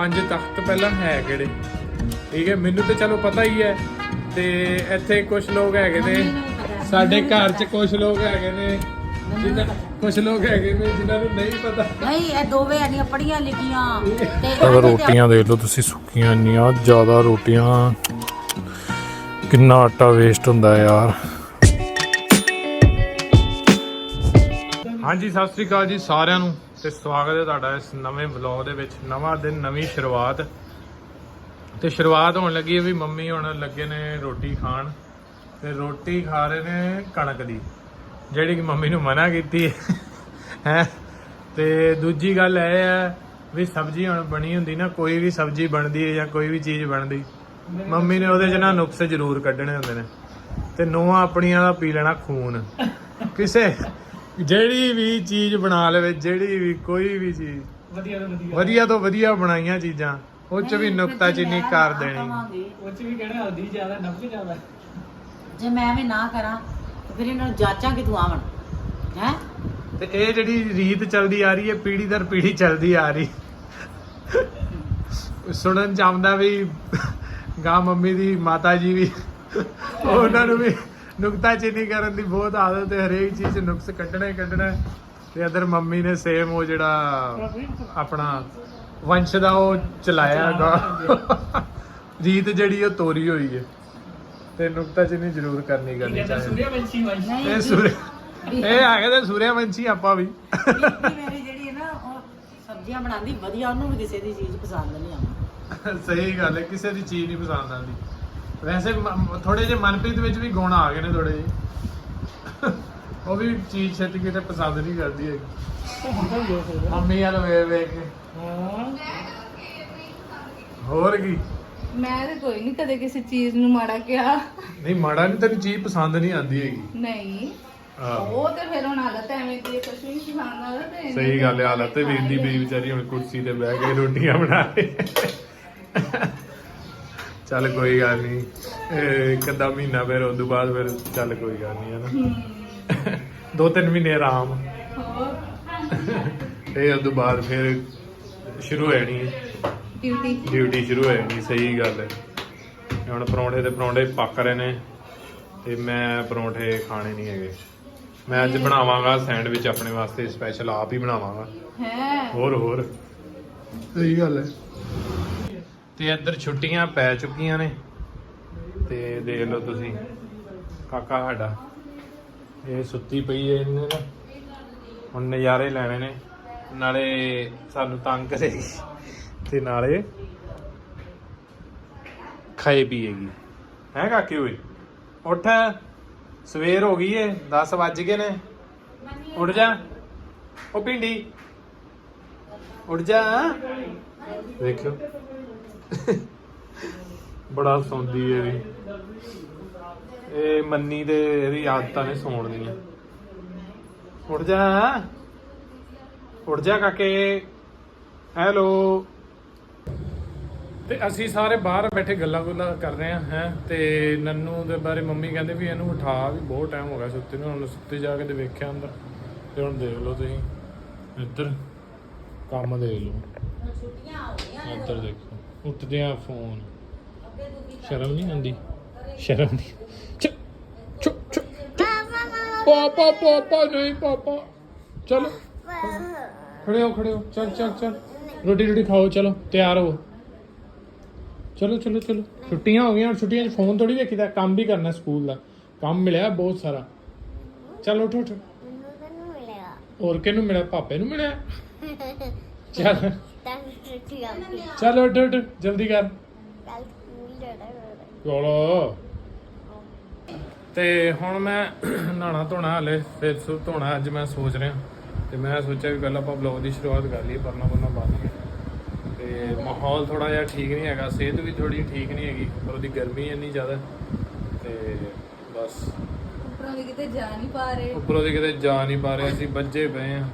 ਪੰਜ ਤਖਤ ਪਹਿਲਾਂ ਹੈ ਕਿਹੜੇ? ਠੀਕ ਹੈ ਮੈਨੂੰ ਤੇ ਚਲੋ ਪਤਾ ਹੀ ਹੈ ਤੇ ਇੱਥੇ ਕੁਝ ਲੋਕ ਹੈਗੇ ਨੇ। ਸਾਡੇ ਘਰ 'ਚ ਕੁਝ ਲੋਕ ਹੈਗੇ ਨੇ ਜਿਨ੍ਹਾਂ ਕੁਝ ਲੋਕ ਹੈਗੇ ਨੇ ਜਿਨ੍ਹਾਂ ਨੂੰ ਨਹੀਂ ਪਤਾ। ਨਹੀਂ ਇਹ ਦੋਵੇਂ ਇੰਨੀਆਂ ਪੜੀਆਂ ਲਿਖੀਆਂ। ਤੇ ਅਗਰ ਰੋਟੀਆਂ ਦੇਖ ਲਓ ਤੁਸੀਂ ਸੁੱਕੀਆਂ ਇੰਨੀਆਂ ਜ਼ਿਆਦਾ ਰੋਟੀਆਂ। ਕਿੰਨਾ ਆਟਾ ਵੇਸਟ ਹੁੰਦਾ ਯਾਰ। ਹਾਂਜੀ ਸਤਿ ਸ੍ਰੀ ਅਕਾਲ ਜੀ ਸਾਰਿਆਂ ਨੂੰ। ਤੇ ਸਵਾਗਤ ਹੈ ਤੁਹਾਡਾ ਇਸ ਨਵੇਂ ਵਲੌਗ ਦੇ ਵਿੱਚ। ਨਵਾਂ ਦਿਨ, ਨਵੀਂ ਸ਼ੁਰੂਆਤ। ਤੇ ਸ਼ੁਰੂਆਤ ਹੋਣ ਲੱਗੀ ਹੈ ਵੀ ਮੰਮੀ ਹੁਣ ਲੱਗੇ ਨੇ ਰੋਟੀ ਖਾਣ। ਤੇ ਰੋਟੀ ਖਾ ਰਹੇ ਨੇ ਕਣਕ ਦੀ, ਜਿਹੜੀ ਕਿ ਮੰਮੀ ਨੂੰ ਮਨਾ ਕੀਤੀ ਹੈ। ਹੈਂ। ਤੇ ਦੂਜੀ ਗੱਲ ਇਹ ਹੈ ਵੀ ਸਬਜ਼ੀ ਹੁਣ ਬਣੀ ਹੁੰਦੀ ਨਾ, ਕੋਈ ਵੀ ਸਬਜ਼ੀ ਬਣਦੀ ਹੈ ਜਾਂ ਕੋਈ ਵੀ ਚੀਜ਼ ਬਣਦੀ, ਮੰਮੀ ਨੇ ਉਹਦੇ 'ਚ ਨਾ ਨੁਕਸ ਜ਼ਰੂਰ ਕੱਢਣੇ ਹੁੰਦੇ ਨੇ। ਤੇ ਨੂੰਹਾਂ ਆਪਣੀਆਂ ਦਾ ਪੀ ਲੈਣਾ ਖੂਨ। ਕਿਸੇ ਜਿਹੜੀ ਵੀ ਚੀਜ਼ ਬਣਾ ਲਵੇ ਜਿਹੜੀ ਵੀ ਕੋਈ ਵੀ ਚੀਜ਼। ਵਧੀਆ ਤੋਂ ਵਧੀਆ। ਵਧੀਆ ਤੋਂ ਵਧੀਆ ਬਣਾਈਆਂ ਚੀਜ਼ਾਂ ਉਹ ਚ ਵੀ ਨੁਕਤਾ ਚੀਨੀ ਕਰ ਦੇਣੀ। ਉਹ ਚ ਵੀ ਕਹਿਣਾ ਹਲਦੀ ਜ਼ਿਆਦਾ ਨਮਕ ਜ਼ਿਆਦਾ? ਜੇ ਮੈਂ ਵੀ ਨਾ ਕਰਾਂ ਤੇ ਫਿਰ ਇਹਨਾਂ ਨੂੰ ਜਾਚਾਂ ਕਿਥੋਂ ਆਵਣ। ਹੈ? ਤੇ ਇਹ ਜਿਹੜੀ ਰੀਤ ਚੱਲਦੀ ਆ ਰਹੀ ਹੈ ਪੀੜੀ ਦਰ ਪੀੜੀ ਚੱਲਦੀ ਆ ਰਹੀ। ਸੁਣਨ ਚ ਆਉਂਦਾ ਵੀ ਗਾਂ ਮੰਮੀ ਦੀ ਮਾਤਾ ਜੀ ਵੀ ਉਹਨਾਂ ਨੂੰ ਵੀ ਨੁਕਤਾ ਚੀਨੀ ਕਰਨ ਦੀ ਬਹੁਤ ਆਦਤ ਹੈ ਹਰੇਕ ਚੀਜ਼ 'ਚ ਨੁਕਸ ਕੱਢਣਾ ਹੀ ਕੱਢਣਾ ਹੈ। ਤੇ ਅਦਰ ਮੰਮੀ ਨੇ ਸੇਮ ਉਹ ਜਿਹੜਾ ਆਪਣਾ ਵੰਸ਼ ਦਾ ਉਹ ਚਲਾਇਆ ਗਾ ਰੀਤ ਜਿਹੜੀ ਉਹ ਤੋਰੀ ਹੋਈ ਹੈ। ਤੇ ਨੁਕਤਾ ਚੀਨੀ ਜ਼ਰੂਰ ਕਰਨੀ ਕਰਨੀ ਚਾਹੀਦੀ। ਸੂਰਿਆ ਵੰਸ਼ੀ। ਵੰਸ਼ ਨਹੀਂ ਇਹ ਸੂਰੇ ਇਹ ਆ ਗਏ ਤੇ ਸੂਰਿਆਵੰਸ਼ੀ ਆਪਾਂ ਵੀ। ਬੀਬੀ ਮੇਰੀ ਜਿਹੜੀ ਹੈ ਨਾ ਉਹ ਸਬਜ਼ੀਆਂ ਬਣਾਉਂਦੀ ਵਧੀਆ ਉਹਨੂੰ ਵੀ ਕਿਸੇ ਦੀ ਚੀਜ਼ ਪਸੰਦ ਨਹੀਂ ਆਉਂਦੀ। ਸਹੀ ਗੱਲ ਹੈ ਕਿਸੇ ਦੀ ਚੀਜ਼ ਨਹੀਂ ਪਸੰਦ ਆਉਂਦੀ। ਵੈਸੇ ਥੋੜੇ ਜਿਹੇ ਮਨਪ੍ਰੀਤ ਵਿੱਚ ਵੀ ਗੁਣ ਆ ਗਏ ਨੇ ਥੋੜੇ ਜਿਹੇ। ਉਹ ਵੀ ਚੀਜ਼ ਛੇਤੀ ਕਿਤੇ ਪਸੰਦ ਨਹੀਂ ਕਰਦੀ ਹੈਗੀ। ਮੰਮੀ ਵਾਲ ਵੇ ਵੇ ਕੇ। ਹੋਰ ਕੀ? ਮੈਂ ਤੇ ਕੋਈ ਨਹੀਂ ਕਦੇ ਕਿਸੇ ਚੀਜ਼ ਨੂੰ ਮਾੜਾ ਕਿਹਾ। ਨਹੀਂ ਮਾੜਾ ਨਹੀਂ ਤੈਨੂੰ ਚੀਜ਼ ਪਸੰਦ ਨਹੀਂ ਆਉਂਦੀ ਹੈਗੀ। ਨਹੀਂ। ਉਹ ਤੇ ਫਿਰ ਹੁਣ ਹਾਲਤ ਐਵੇਂ ਦੀ ਕੁਛ ਵੀ ਤੇ ਸਹੀ ਗੱਲ ਹੈ ਹਾਲਤ ਤੇ ਵੀਰ ਦੀ ਬਈ ਵਿਚਾਰੀ ਹੁਣ ਕੁਰਸੀ ਤੇ ਬਹਿ ਕੇ ਰੋਟੀਆਂ ਬਣਾ ਰਹੀ ਚੱਲ ਕੋਈ ਗੱਲ ਨਹੀਂ ਇੱਕ ਅੱਧਾ ਮਹੀਨਾ ਫਿਰ ਉਸ ਤੋਂ ਬਾਅਦ ਫਿਰ ਚੱਲ ਕੋਈ ਗੱਲ ਨਹੀਂ ਹੈ ਨਾ ਦੋ ਤਿੰਨ ਮਹੀਨੇ ਆਰਾਮ। ਤੇ ਉਸ ਤੋਂ ਬਾਅਦ ਫਿਰ ਸ਼ੁਰੂ ਹੋ ਜਾਣੀ ਹੈ। ਡਿਊਟੀ। ਡਿਊਟੀ ਸ਼ੁਰੂ ਹੋ ਜਾਣੀ ਸਹੀ ਗੱਲ ਹੈ। ਹੁਣ ਪਰੌਂਠੇ ਤੇ ਪਰੌਂਠੇ ਪੱਕ ਰਹੇ ਨੇ ਤੇ ਮੈਂ ਪਰੌਂਠੇ ਖਾਣੇ ਨਹੀਂ ਹੈਗੇ। ਮੈਂ ਅੱਜ ਬਣਾਵਾਂਗਾ ਸੈਂਡਵਿਚ ਆਪਣੇ ਵਾਸਤੇ ਸਪੈਸ਼ਲ ਆਪ ਹੀ ਬਣਾਵਾਂਗਾ। ਹੈ? ਹੋਰ ਹੋਰ। ਸਹੀ ਗੱਲ ਹੈ। ਤੇ ਇੱਧਰ ਛੁੱਟੀਆਂ ਪੈ ਚੁੱਕੀਆਂ ਨੇ। ਤੇ ਦੇਖ ਲਓ ਤੁਸੀਂ, ਕਾਕਾ ਸਾਡਾ, ਇਹ ਸੁੱਤੀ ਪਈ ਹੈ ਇਹਨੇ ਨਾ। ਹੁਣ ਨਜ਼ਾਰੇ ਲੈਣੇ ਨੇ, ਨਾਲੇ ਸਾਨੂੰ ਤੰਗ ਕਰੇਗੀ। ਤੇ ਨਾਲੇ ਖਾਏ ਪੀਏਗੀ। ਹੈ ਕਾਕੇ ਓਏ, ਉੱਠ। ਸਵੇਰ ਹੋ ਗਈ ਏ 10 ਵੱਜ ਗਏ ਨੇ। ਉੱਠ ਜਾ। ਉਹ ਪਿੰਡੀ ਉੱਠ ਜਾ। ਦੇਖਿਓ ਬੜਾ ਸੌਂਦੀ ਹੈ ਵੀ ਇਹ ਮੰਨੀ ਤੇ ਇਹਦੀ ਆਦਤਾਂ ਨੇ ਸੌਣ ਦੀਆਂ। ਉੱਠ ਜਾ। ਉੱਠ ਜਾ ਕਾਕੇ। ਹੈਲੋ। ਤੇ ਅਸੀਂ ਸਾਰੇ ਬਾਹਰ ਬੈਠੇ ਗੱਲਾਂ ਗੁੱਲਾਂ ਕਰ ਰਹੇ ਹਾਂ, ਹੈ। ਤੇ ਨੰਨੂ ਦੇ ਬਾਰੇ ਮੰਮੀ ਕਹਿੰਦੇ ਵੀ ਇਹਨੂੰ ਉਠਾ ਵੀ, ਬਹੁਤ ਟਾਈਮ ਹੋ ਗਿਆ ਸੁੱਤੇ ਨੂੰ। ਹੁਣ ਸੁੱਤੇ ਜਾ ਕੇ ਤੇ ਵੇਖਿਆ ਅੰਦਰ। ਤੇ ਹੁਣ ਦੇਖ ਲਓ ਤੁਸੀਂ। ਇੱਧਰ ਕੰਮ ਦੇਖ ਲਓ। ਛੁੱਟੀਆਂ ਹੋ ਗਈਆਂ ਇੱਧਰ ਦੇਖੋ। ਉੱਠਦੇ ਆ ਫੋਨ ਸ਼ਰਮ ਨਹੀਂ ਆਉਂਦੀ? ਸ਼ਰਮ ਨਹੀਂ। ਪਾਪਾ ਪਾਪਾ ਨਹੀਂ ਪਾਪਾ। ਚਲੋ। ਖੜੇ ਹੋ ਖੜੇ ਹੋ ਚਲ ਚਲ ਚਲ। ਰੋਟੀ ਰੋਟੀ ਖਾਓ ਚਲੋ। ਤਿਆਰ ਹੋ। ਚਲੋ ਚਲੋ ਚਲੋ। ਛੁੱਟੀਆਂ ਹੋ ਗਈਆਂ। ਛੁੱਟੀਆਂ 'ਚ ਫੋਨ ਥੋੜੀ ਵੇਖੀਦਾ। ਕੰਮ ਵੀ ਕਰਨਾ ਸਕੂਲ ਦਾ। ਕੰਮ ਮਿਲਿਆ ਬਹੁਤ ਸਾਰਾ। ਚਲ ਉੱਠ ਉੱਠ। ਹੋਰ ਕਿਹਨੂੰ ਮਿਲਿਆ? ਪਾਪੇ ਨੂੰ ਮਿਲਿਆ? ਚੱਲ। ਚੱਲ ਉੱਠ ਉੱਠ ਜਲਦੀ ਕਰ। ਚਲੋ ਤੇ ਹੁਣ ਮੈਂ ਨਹਾਣਾ ਧੋਣਾ ਹਲੇ ਫਿਰ ਸੁ ਧੋਣਾ ਅੱਜ ਮੈਂ ਸੋਚ ਰਿਹਾ। ਤੇ ਮੈਂ ਸੋਚਿਆ ਵੀ ਪਹਿਲਾਂ ਆਪਾਂ ਵਲੌਗ ਦੀ ਸ਼ੁਰੂਆਤ ਕਰ ਲਈਏ ਪਰਨਾ ਪਰਨਾ ਬੰਨ ਕੇ ਤੇ ਮਾਹੌਲ ਥੋੜਾ ਜਿਹਾ ਠੀਕ ਨਹੀਂ ਹੈਗਾ ਸਿਹਤ ਵੀ ਥੋੜੀ ਠੀਕ ਨਹੀਂ ਹੈਗੀ ਪਰ ਉਹਦੀ ਗਰਮੀ ਇੰਨੀ ਜ਼ਿਆਦਾ। ਤੇ ਬਸ। ਉੱਪਰੋਂ ਦੀ ਕਿਤੇ ਜਾ ਨਹੀਂ ਪਾ ਰਹੇ। ਉੱਪਰੋਂ ਦੀ ਕਿਤੇ ਜਾ ਨਹੀਂ ਪਾ ਰਹੇ ਅਸੀਂ ਵੱਜੇ ਪਏ ਆ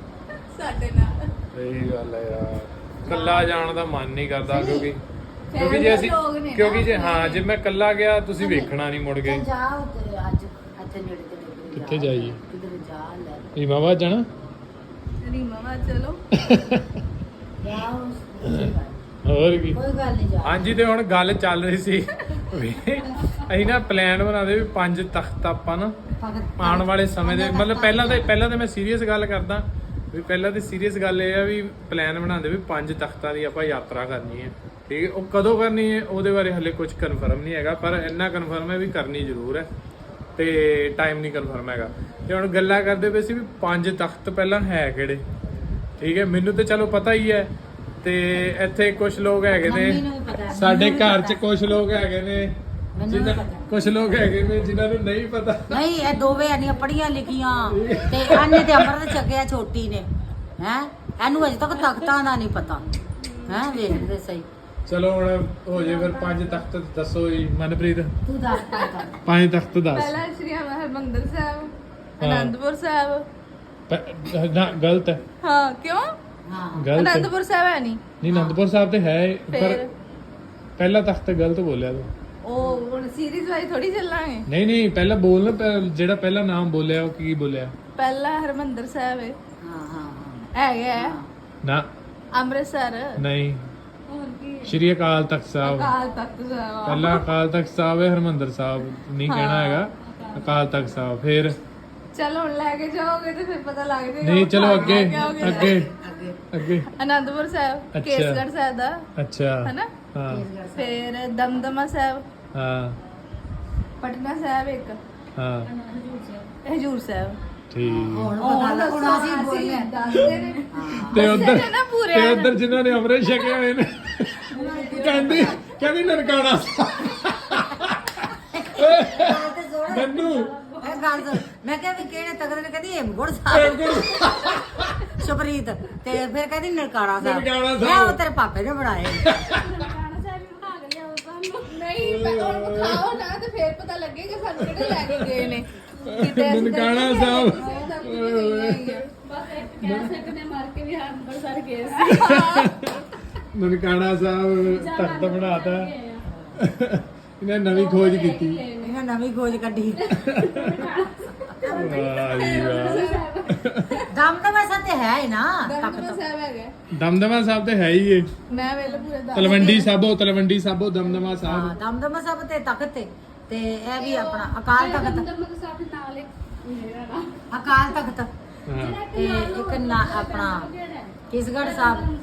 ਸਾਡੇ ਨਾਲ। ਸਹੀ ਗੱਲ ਹੈ ਯਾਰ। ਕੱਲਾ ਜਾਣ ਦਾ ਮਨ ਨਹੀਂ ਕਰਦਾ ਕਿਉਂਕਿ ਕਿਉਂਕਿ ਜੇ ਅਸੀਂ ਕਿਉਂਕਿ ਜੇ। ਹਾਂ ਜੇ ਮੈਂ ਕੱਲਾ ਗਿਆ ਤੁਸੀਂ ਵੇਖਣਾ ਨਹੀਂ ਮੁੜ ਕੇ। ਜਾ ਉੱਤੇ ਅੱਜ ਇੱਥੇ ਨੇੜੇ ਤੇ ਕਿਧਰੇ ਕਿੱਥੇ। ਜਾਈਏ? ਕਿਧਰੇ ਜਾ ਲੈ। ਜਾਣਾ? ਰੀਮਾ ਵਾ ਚਲੋ। ਜਾ ਉਸ ਹੋਰ ਕੀ? ਕੋਈ ਗੱਲ ਨਹੀਂ ਜਾ। ਹਾਂਜੀ ਤੇ ਹੁਣ ਗੱਲ ਚੱਲ ਰਹੀ ਸੀ। ਅਸੀਂ ਨਾ ਪਲਾਨ ਬਣਾਦੇ ਵੀ ਪੰਜ ਤਖਤ ਆਪਾਂ ਨਾ ਆਉਣ ਵਾਲੇ ਸਮੇਂ ਦੇ ਮਤਲਬ ਪਹਿਲਾਂ ਤਾਂ ਪਹਿਲਾਂ ਤਾਂ ਮੈਂ ਸੀਰੀਅਸ ਗੱਲ ਕਰਦਾ। ਵੀ ਪਹਿਲਾਂ ਤੇ ਸੀਰੀਅਸ ਗੱਲ ਇਹ ਆ ਵੀ ਪਲਾਨ ਬਣਾਉਂਦੇ ਵੀ ਪੰਜ ਤਖਤਾਂ ਦੀ ਆਪਾਂ ਯਾਤਰਾ ਕਰਨੀ ਹੈ। ਠੀਕ ਹੈ ਉਹ ਕਦੋਂ ਕਰਨੀ ਹੈ ਉਹਦੇ ਬਾਰੇ ਹਲੇ ਕੁਝ ਕਨਫਰਮ ਨਹੀਂ ਹੈਗਾ ਪਰ ਇੰਨਾ ਕਨਫਰਮ ਹੈ ਵੀ ਕਰਨੀ ਜ਼ਰੂਰ ਹੈ ਤੇ ਟਾਈਮ ਨਹੀਂ ਕਨਫਰਮ ਹੈਗਾ। ਤੇ ਹੁਣ ਗੱਲਾਂ ਕਰਦੇ ਪਏ ਸੀ ਵੀ ਪੰਜ ਤਖਤ ਪਹਿਲਾਂ ਹੈ ਕਿਹੜੇ? ਠੀਕ ਹੈ ਮੈਨੂੰ ਤੇ ਚਲੋ ਪਤਾ ਹੀ ਹੈ ਤੇ ਇੱਥੇ ਕੁਝ ਲੋਕ ਹੈਗੇ ਨੇ ਸਾਡੇ ਘਰ 'ਚ। ਕੁਝ ਲੋਕ ਹੈਗੇ ਨੇ। ਮੈਨੂੰ ਪਤਾ। ਕੁਝ ਲੋਕ ਹੈਗੇ ਨੇ ਜਿਨ੍ਹਾਂ ਨੂੰ ਨਹੀਂ ਪਤਾ। ਨਹੀਂ ਇਹ ਦੋਵੇਂ ਆਨੀਆਂ ਪੜੀਆਂ ਲਿਖੀਆਂ ਤੇ ਇਹਨੇ ਤੇ ਅੰਮ੍ਰਿਤ ਚੱਕਿਆ ਛੋਟੀ ਨੇ ਹੈ? ਇਹਨੂੰ ਅਜੇ ਤੱਕ ਤਖਤਾਂ ਦਾ ਨਹੀਂ ਪਤਾ ਹੈ? ਵੇਖਦੇ ਸਹੀ। ਚਲੋ ਹੁਣ ਹੋ ਜੇ ਫਿਰ ਪੰਜ ਤਖਤ ਦੱਸੋ ਜੀ ਮਨਪ੍ਰੀਤ। ਤੂੰ ਦੱਸ ਪਾ ਪੰਜ ਤਖਤ ਦੱਸ। ਪਹਿਲਾ ਸ਼੍ਰੀ ਹਰਿਮੰਦਰ ਸਾਹਿਬ ਹਾਂ। ਅਨੰਦਪੁਰ ਸਾਹਿਬ। ਪ- ਨਾ ਗਲਤ ਹੈ। ਹਾਂ ਕਿਉਂ? ਹਾਂ। ਗਲਤ ਹੈ। ਅਨੰਦਪੁਰ ਸਾਹਿਬ ਹੈ ਨਹੀਂ। ਨਹੀਂ ਅਨੰਦਪੁਰ ਸਾਹਿਬ ਤੇ ਹੈ ਪਰ ਫਿਰ? ਪਹਿਲਾ ਤਖਤ ਗਲਤ ਬੋਲਿਆ ਤੂੰ। ਉਹ ਹੁਣ ਸੀਰੀਜ਼ ਵਾਈ ਥੋੜੀ ਚੱਲਾਂਗੇ। ਨਹੀਂ ਨਹੀਂ ਪਹਿਲਾਂ ਬੋਲ ਨਾ ਪਹਿ- ਜਿਹੜਾ ਪਹਿਲਾ ਨਾਮ ਬੋਲਿਆ ਉਹ ਕੀ ਬੋਲਿਆ? ਪਹਿਲਾ ਹਰਿਮੰਦਰ ਸਾਹਿਬ ਹੈ ਹਾਂ ਹਾਂ ਹਾਂ। ਹੈਗਾ ਹੈ। ਨਾ। ਅੰਮ੍ਰਿਤਸਰ। ਨਹੀਂ। ਹੋਰ ਕੀ ਸ਼੍ਰੀ ਅਕਾਲ ਤਖਤ ਸਾਹਿਬ। ਅਕਾਲ ਤਖਤ ਸਾਹਿਬ। ਪਹਿਲਾ ਅਕਾਲ ਤਖਤ ਸਾਹਿਬ ਹੈ ਹਰਮੰਦਰ ਸਾਹਿਬ। ਨਹੀਂ ਕਹਿਣਾ ਹੈਗਾ। ਅਕਾਲ ਤਖਤ ਸਾਹਿਬ ਫਿਰ? ਚਲੋ ਹੁਣ ਲੈ ਕੇ ਜਾਓਗੇ ਤੇ ਫਿਰ ਪਤਾ ਲੱਗ ਜਾਏਗਾ ਨਹੀਂ ਚਲੋ ਅੱਗੇ। ਅੱਗੇ ਅੱਗੇ। ਅੱਗੇ। ਅਨੰਦਪੁਰ ਸਾਹਿਬ ਅੱਛਾ। ਕੇਸਗੜ੍ਹ ਸਾਹਿਬ ਦਾ। ਅੱਛਾ। ਹਨਾ? ਹਾਂ। ਫਿਰ ਦਮਦਮਾ ਸਾਹਿਬ। ਹਾਂ। ਪਟਨਾ ਸਾਹਿਬ ਇੱਕ। ਹਾਂ। ਹਜੂਰ ਸਾਹਿਬ। ਠੀਕ। ਹੁਣ ਪਤਾ ਲੱਗ ਹੁਣ ਅਸੀਂ ਬੋਲਿਆ ਦੱਸਦੇ ਨੇ। ਤੇ ਉਧਰ ਨੇ ਨਾ ਪੂਰੇ ਤੇ ਉਧਰ ਜਿਨ੍ਹਾਂ ਨੇ ਅੰਮ੍ਰਿਤ ਛਕੇ ਹੋਏ ਨੇ ਕਹਿੰਦੀ ਕਹਿੰਦੀ ਨਨਕਾਣਾ ਗੱਲ ਤੇ ਜ਼ੋਰ ਨੰਨੂ ਇਹ ਗੱਲ ਸੁਣ। ਮੈਂ ਕਿਹਾ ਵੀ ਕਿਹੜੇ ਤਖਤ ਨੇ? ਕਹਿੰਦੀ ਹੇਮਗੁੜ ਸਾਹਿਬ। ਸ਼ੁਭਰੀਤ ਤੇ ਫਿਰ ਕਹਿੰਦੀ ਨਨਕਾਣਾ ਸਾਹਿਬ। ਨਨਕਾਣਾ ਮੈਂ। ਉਹ ਤੇਰੇ ਪਾਪੇ ਨੇ ਬਣਾਏ ਮੈਂ ਤੁਹਾਨੂੰ ਖਾਓ ਨਾ ਤੇ ਫਿਰ ਪਤਾ ਲੱਗੇਗਾ ਸਾਨੂੰ ਕਿਹੜੇ ਲੈ ਕੇ ਗਏ ਨੇ। ਕਿਤੇ ਅਸੀਂ ਨਨਕਾਣਾ ਸਾਹਿਬ ਨਨਕਾਣਾ ਸਾਹਿਬ ਤਖਤ ਬਣਾਤਾ। ਇਹਨੇ ਨਵੀਂ ਖੋਜ ਕੀਤੀ। ਇਹਨਾਂ ਨਵੀਂ ਖੋਜ ਕੱਢੀ। ਵਾਹ ਜੀ ਵਾਹ ਦਮਦਮਾ ਸਾਹਿਬ ਤੇ ਹੈ ਹੀ ਨਾ ਦਮਦਮਾ ਤਖਤ ਸਾਹਿਬ ਹੈਗਾ। ਦਮਦਮਾ ਸਾਹਿਬ ਤੇ ਹੈ ਹੀ ਏ। ਮੈਂ ਵੇਲੇ ਪੂਰੇ ਦਾ ਤਲਵੰਡੀ ਸਾਬੋ ਤਲਵੰਡੀ ਸਾਬੋ ਦਮਦਮਾ ਹਾਂ ਸਾਹਿਬ। ਦਮਦਮਾ ਸਾਹਿਬ ਤੇ ਤਖਤ ਤੇ ਤੇ ਇਹ ਵੀ ਆਪਣਾ ਅਕਾਲ ਤਖਤ। ਅਕਾਲ ਤਖਤ। ਹਾਂ। ਤੇ ਇੱਕ ਨਾ ਆਪਣਾ ਕਿਸਗੜ੍ਹ ਸਾਹਿਬ।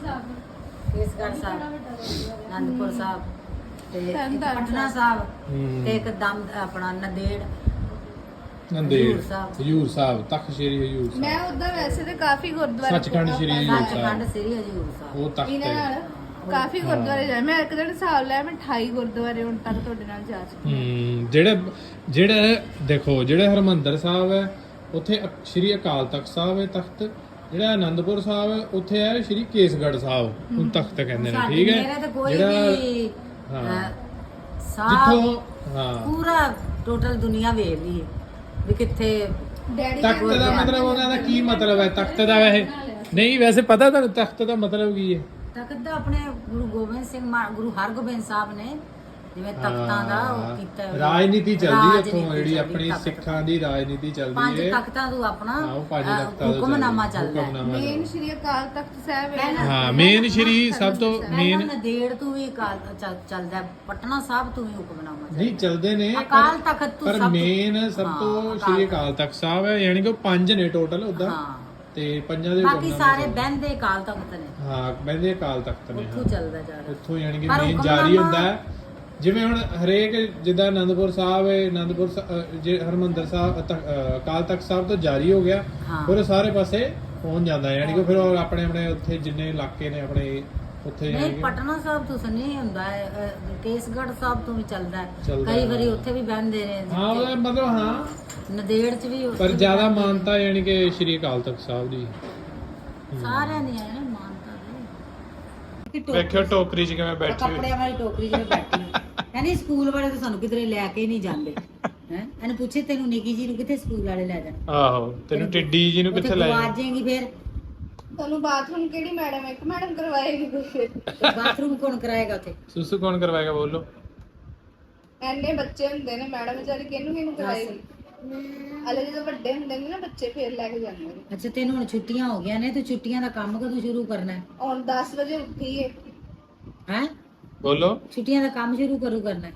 ਕਿਸਗੜ੍ਹ ਸਾਹਿਬ। ਅਨੰਦਪੁਰ ਸਾਹਿਬ। ਤੇ ਇੱਕ ਪਟਨਾ ਸਾਹਿਬ। ਹੂੰ। ਤੇ ਇੱਕ ਦਮ ਆਪਣਾ ਨੰਦੇੜ। ਨੰਦੇੜ ਹਜ਼ੂਰ ਸਾਹਿਬ। ਹਜੂਰ ਸਾਹਿਬ ਤਖਤ ਸ੍ਰੀ ਹਜੂਰ ਸਾਹਿਬ। ਮੈਂ ਉਦਾਂ ਵੈਸੇ ਤੇ ਕਾਫੀ ਗੁਰਦੁਆਰੇ ਸੱਚਖੰਡ ਸ਼੍ਰੀ ਹਜ਼ੂਰ ਸੱਚਖੰਡ ਸਾਹਿਬ ਸ੍ਰੀ ਹਜੂਰ ਸਾਹਿਬ। ਉਹ ਤਖਤ ਇਹਨਾਂ ਹੈ। ਨਾਲ ਕਾਫੀ ਗੁਰਦੁਆਰੇ ਜਾਏ ਮੈਂ ਇੱਕ ਦਿਨ ਹਿਸਾਬ ਲਿਆ ਮੈਂ 28 ਗੁਰਦੁਆਰੇ ਹੁਣ ਤੱਕ ਤੁਹਾਡੇ ਨਾਲ ਜਾ ਚੁੱਕੀ ਹੂੰ। ਜਿਹੜੇ ਜਿਹੜੇ ਦੇਖੋ ਜਿਹੜੇ ਹਰਮੰਦਰ ਸਾਹਿਬ ਹੈ ਉੱਥੇ ਅਕ- ਸ਼੍ਰੀ ਅਕਾਲ ਤਖਤ ਸਾਹਿਬ ਹੈ ਤਖਤ। ਜਿਹੜਾ ਆਨੰਦਪੁਰ ਸਾਹਿਬ ਹੈ ਉੱਥੇ ਹੈ ਸ਼੍ਰੀ ਕੇਸਗੜ੍ਹ ਸਾਹਿਬ ਉਹ ਤਖਤ ਕਹਿੰਦੇ ਨੇ ਠੀਕ ਮੇਰੇ ਤੇ ਹੈ ਕੋਈ ਜਿਹੜਾ ਵੀ ਹਾਂ। ਸਾਹ ਜਿੱਥੋਂ ਹਾਂ। ਪੂਰਾ ਟੋਟਲ ਦੁਨੀਆ ਵੇਖ ਲਈ ਹੈ। ਵੀ ਕਿੱਥੇ ਤਖਤ ਦਾ ਮਤਲਬ ਉਹਨਾਂ ਦਾ ਕੀ ਮਤਲਬ ਹੈ? ਤਖਤ ਦਾ ਵੈਸੇ ਨਹੀਂ ਵੈਸੇ ਪਤਾ ਤੁਹਾਨੂੰ ਤਖਤ ਦਾ ਮਤਲਬ ਕੀ ਹੈ? ਤਖਤ ਦਾ ਆਪਣੇ ਗੁਰੂ ਗੋਬਿੰਦ ਸਿੰਘ ਗੁਰੂ ਹਰਗੋਬਿੰਦ ਸਾਹਿਬ ਨੇ ਜਿਵੇਂ ਤਖਤਾਂ ਦਾ ਉਹ ਕੀਤਾ ਹੋਇਆ। ਰਾਜਨੀਤੀ ਚੱਲਦੀ ਹੈ ਰਾਜਨੀਤੀ ਉੱਥੋਂ ਜਿਹੜੀ ਚੱਲਦੀ ਆਪਣੀ ਤਖਤ। ਸਿੱਖਾਂ ਦੀ ਰਾਜਨੀਤੀ ਚੱਲਦੀ ਪੰਜ ਹੈ। ਤਖਤਾਂ ਤੋਂ ਆਪਣਾ ਹਾਂ ਉਹ ਪੰਜ ਅਹ, ਤਖਤਾਂ ਦਾ ਹੁਕਮਨਾਮਾ ਚੱਲਦਾ ਹੈ। ਹੁਕਮਨਾਮਾ ਮੇਨ ਸ਼੍ਰੀ ਅਕਾਲ ਤਖਤ ਸਾਹਿਬ ਹੈ ਹਾਂ ਮੇਨ ਸ਼੍ਰੀ ਸਭ ਤੋਂ ਪਹਿਲਾਂ ਮੇਨ ਨਦੇੜ ਤੋਂ ਵੀ ਅਕਾਲ ਚੱਲ- ਚੱਲਦਾ ਹੈ, ਪਟਨਾ ਸਾਹਿਬ ਤੋਂ ਵੀ ਹੁਕਮਨਾਮਾ ਚੱਲਦਾ ਨਹੀਂ ਚੱਲਦੇ ਨੇ ਅਕਾਲ ਤਖਤ ਤੋਂ ਪਰ ਸਭ ਤੋਂ- ਮੇਨ ਸਭ ਹਾਂ, ਤੋਂ ਅਕਾਲ ਸ਼੍ਰੀ ਅਕਾਲ ਤਖਤ ਸਾਹਿਬ ਹੈ ਯਾਨੀ ਕਿ ਉਹ ਪੰਜ ਨੇ ਟੋਟਲ ਉਦਾਂ। ਹਾਂ। ਤੇ ਪੰਜਾਂ ਦੇ ਬਾਕੀ ਹੁਕਮਨਾਮੇ ਸਾਰੇ ਚੱਲਦੇ। ਬਹਿੰਦੇ ਅਕਾਲ ਤਖਤ ਨੇ। ਹਾਂ ਬਹਿੰਦੇ ਅਕਾਲ ਤਖਤ ਨੇ ਉੱਥੋਂ ਚੱਲਦਾ ਜਾ ਰਿਹਾ ਉੱਥੋਂ ਯਾਨੀ ਕਿ ਪਰ ਮੇਨ ਹੁਕਮਨਾਮਾ- ਜਾਰੀ ਹੁੰਦਾ ਹੈ। ਜਿਵੇਂ ਹੁਣ ਹਰੇਕ ਜਿੱਦਾਂ ਆਨੰਦਪੁਰ ਸਾਹਿਬ ਹੈ ਆਨੰਦਪੁਰ ਜੇ ਹਰਮੰਦਰ ਸਾਹਿਬ ਅਕਾਲ ਤਖਤ ਸਾਹਿਬ ਤੋਂ ਜਾਰੀ ਹੋ ਗਿਆ। ਫਿਰ ਸਾਰੇ ਪਾਸੇ ਪਹੁੰਚ ਜਾਂਦਾ ਹੈ ਯਾਨੀ ਕਿ ਫਿਰ ਆਪਣੇ ਆਪਣੇ ਉੱਥੇ ਜਿੰਨੇ ਇਲਾਕੇ ਨੇ ਆਪਣੇ ਉੱਥੇ ਨਹੀਂ ਪਟਨਾ ਸਾਹਿਬ ਤੋਂ ਨਹੀਂ ਹੁੰਦਾ ਹੈ ਅਹ, ਕੇਸਗੜ੍ਹ ਸਾਹਿਬ ਤੋਂ ਵੀ ਚੱਲਦਾ ਹੈ। ਕਈ। ਵਾਰੀ ਉੱਥੇ ਵੀ ਬਹਿੰਦੇ ਨੇ ਹਾਂ ਉਹ ਮਤਲਬ ਹਾਂ। ਨਦੇੜ ਚ ਵੀ ਪਰ ਜ਼ਿਆਦਾ ਮਾਨਤਾ ਯਾਨੀ ਕਿ ਸ਼੍ਰੀ ਅਕਾਲ ਤਖਤ ਸਾਹਿਬ ਦੀ ਸਾਰਿਆਂ ਦੀ ਹੈ ਨਾ। ਕਿ ਵੇਖਿਓ ਟੋਕਰੀ 'ਚ ਕਿਵੇਂ ਬੈਠੀ ਹੋਈ। ਕੱਪੜਿਆਂ ਵਾਲੀ ਟੋਕਰੀ ਜਿਵੇਂ ਬੈਠੀ ਕਹਿੰਦੀ ਸਕੂਲ ਵਾਲੇ ਤਾਂ ਸਾਨੂੰ ਕਿਧਰੇ ਲੈ ਕੇ ਨਹੀਂ ਜਾਂਦੇ। ਹੈ? ਇਹਨੂੰ ਪੁੱਛੇ ਤੈਨੂੰ ਨਿੱਕੀ ਜੀ ਨੂੰ ਕਿੱਥੇ ਸਕੂਲ ਵਾਲੇ ਲੈ ਜਾਣ। ਆਹੋ ਤੈਨੂੰ ਟਿੱਡੀ ਜੀ ਨੂੰ ਕਿੱਥੇ ਲੈ ਜਾਣਾ? ਜਾਏਗੀ ਫਿਰ। ਤੁਹਾਨੂੰ ਬਾਥਰੂਮ ਕਿਹੜੀ ਮੈਡਮ ਇੱਕ ਮੈਡਮ ਕਰਵਾਏਗੀ ਕੋਈ ਫਿਰ? ਬਾਥਰੂਮ ਕੌਣ ਕਰਾਏਗਾ ਉੱਥੇ? ਸੁਸੂ ਕੌਣ ਕਰਵਾਏਗਾ ਬੋਲੋ। ਐਨੇ ਬੱਚੇ ਹੁੰਦੇ ਨੇ ਮੈਡਮ ਵਿਚਾਰੀ ਕਿਹਨੂੰ ਕਿਹਨੂੰ ਕਰਾਏਗੀ ਅਲੇ ਜਦੋਂ ਵੱਡੇ ਹੁੰਦੇ ਨੇ ਨਾ ਬੱਚੇ ਫੇਰ ਲੈ ਕੇ ਜਾਂਦੇ ਨੇ। ਅੱਛਾ ਤੈਨੂੰ ਹੁਣ ਛੁੱਟੀਆਂ ਹੋ ਗਈਆਂ ਨੇ ਤੇ ਛੁੱਟੀਆਂ ਦਾ ਕੰਮ ਕਦੋਂ ਸ਼ੁਰੂ ਕਰਨਾ? ਹੈ ਹੁਣ 10 ਵਜੇ ਉੱਠੀ ਏ। ਹੈ? ਬੋਲੋ। ਛੁੱਟੀਆਂ ਦਾ ਕੰਮ ਸ਼ੁਰੂ ਕਰੂ ਕਰਨਾ? ਹੈ